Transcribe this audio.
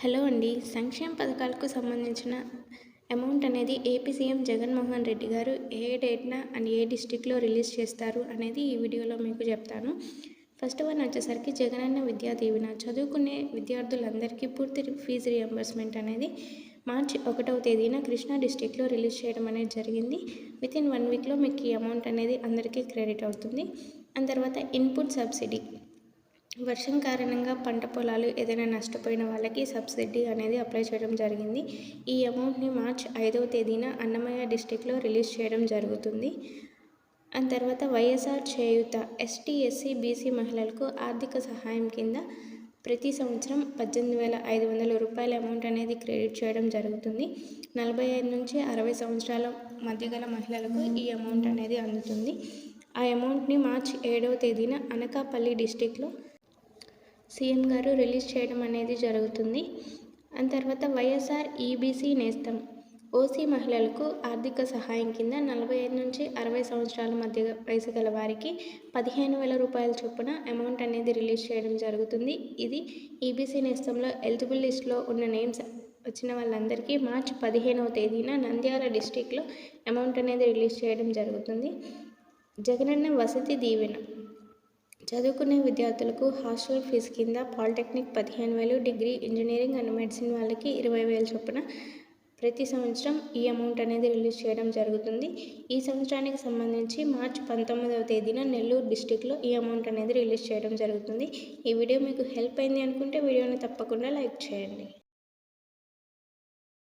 Hello అండి. సంక్షేమ పథకాలకు సంబంధించిన అమౌంట్ అనేది ఏపీ సీఎం జగన్మోహన్ రెడ్డి గారు ఏ డేట్న అండ్ ఏ డిస్టిక్లో రిలీజ్ చేస్తారు అనేది ఈ వీడియోలో మీకు చెప్తాను. ఫస్ట్ వన్ వచ్చేసరికి జగనన్న విద్యా దీవెన. చదువుకునే విద్యార్థులందరికీ పూర్తి ఫీజు రియంబర్స్మెంట్ అనేది మార్చి ఒకటవ తేదీన కృష్ణా డిస్టిక్లో రిలీజ్ చేయడం అనేది జరిగింది. విత్ ఇన్ వన్ వీక్లో మీకు ఈ అమౌంట్ అనేది అందరికీ క్రెడిట్ అవుతుంది. అండ్ తర్వాత ఇన్పుట్ సబ్సిడీ. వర్షం కారణంగా పంట పొలాలు ఏదైనా నష్టపోయిన వాళ్ళకి సబ్సిడీ అనేది అప్లై చేయడం జరిగింది. ఈ అమౌంట్ని మార్చ్ ఐదవ తేదీన అన్నమయ్య డిస్టిక్లో రిలీజ్ చేయడం జరుగుతుంది. అండ్ తర్వాత YSR Cheyutha ST SC BC మహిళలకు ఆర్థిక సహాయం కింద ప్రతి సంవత్సరం పద్దెనిమిది వేల ఐదు వందల రూపాయల అమౌంట్ అనేది క్రెడిట్ చేయడం జరుగుతుంది. నలభై ఐదు నుంచి అరవై సంవత్సరాల మధ్య గల మహిళలకు ఈ అమౌంట్ అనేది అందుతుంది. ఆ అమౌంట్ని మార్చి ఏడవ తేదీన అనకాపల్లి డిస్టిక్లో సీఎం గారు రిలీజ్ చేయడం అనేది జరుగుతుంది. అండ్ తర్వాత వైఎస్ఆర్ ఈబీసీ నేస్తం. ఓసీ మహిళలకు ఆర్థిక సహాయం కింద నలభై ఐదు నుంచి అరవై సంవత్సరాల మధ్య వయసు గల వారికి పదిహేను వేల రూపాయల చొప్పున అమౌంట్ అనేది రిలీజ్ చేయడం జరుగుతుంది. ఇది ఈబీసీ నేస్తంలో ఎలిజిబుల్ లిస్ట్లో ఉన్న నేమ్స్ వచ్చిన వాళ్ళందరికీ మార్చి పదిహేనవ తేదీన నంద్యాల డిస్టిక్లో అమౌంట్ అనేది రిలీజ్ చేయడం జరుగుతుంది. జగనన్న వసతి దీవెన. చదువుకునే విద్యార్థులకు హాస్టల్ ఫీజు కింద పాలిటెక్నిక్ పదిహేను వేలు డిగ్రీ ఇంజనీరింగ్ అండ్ మెడిసిన్ వాళ్ళకి ఇరవై వేల చొప్పున ప్రతి సంవత్సరం ఈ అమౌంట్ అనేది రిలీజ్ చేయడం జరుగుతుంది. ఈ సంవత్సరానికి సంబంధించి మార్చి పంతొమ్మిదవ తేదీన నెల్లూరు డిస్టిక్లో ఈ అమౌంట్ అనేది రిలీజ్ చేయడం జరుగుతుంది. ఈ వీడియో మీకు హెల్ప్ అయింది అనుకుంటే వీడియోని తప్పకుండా లైక్ చేయండి.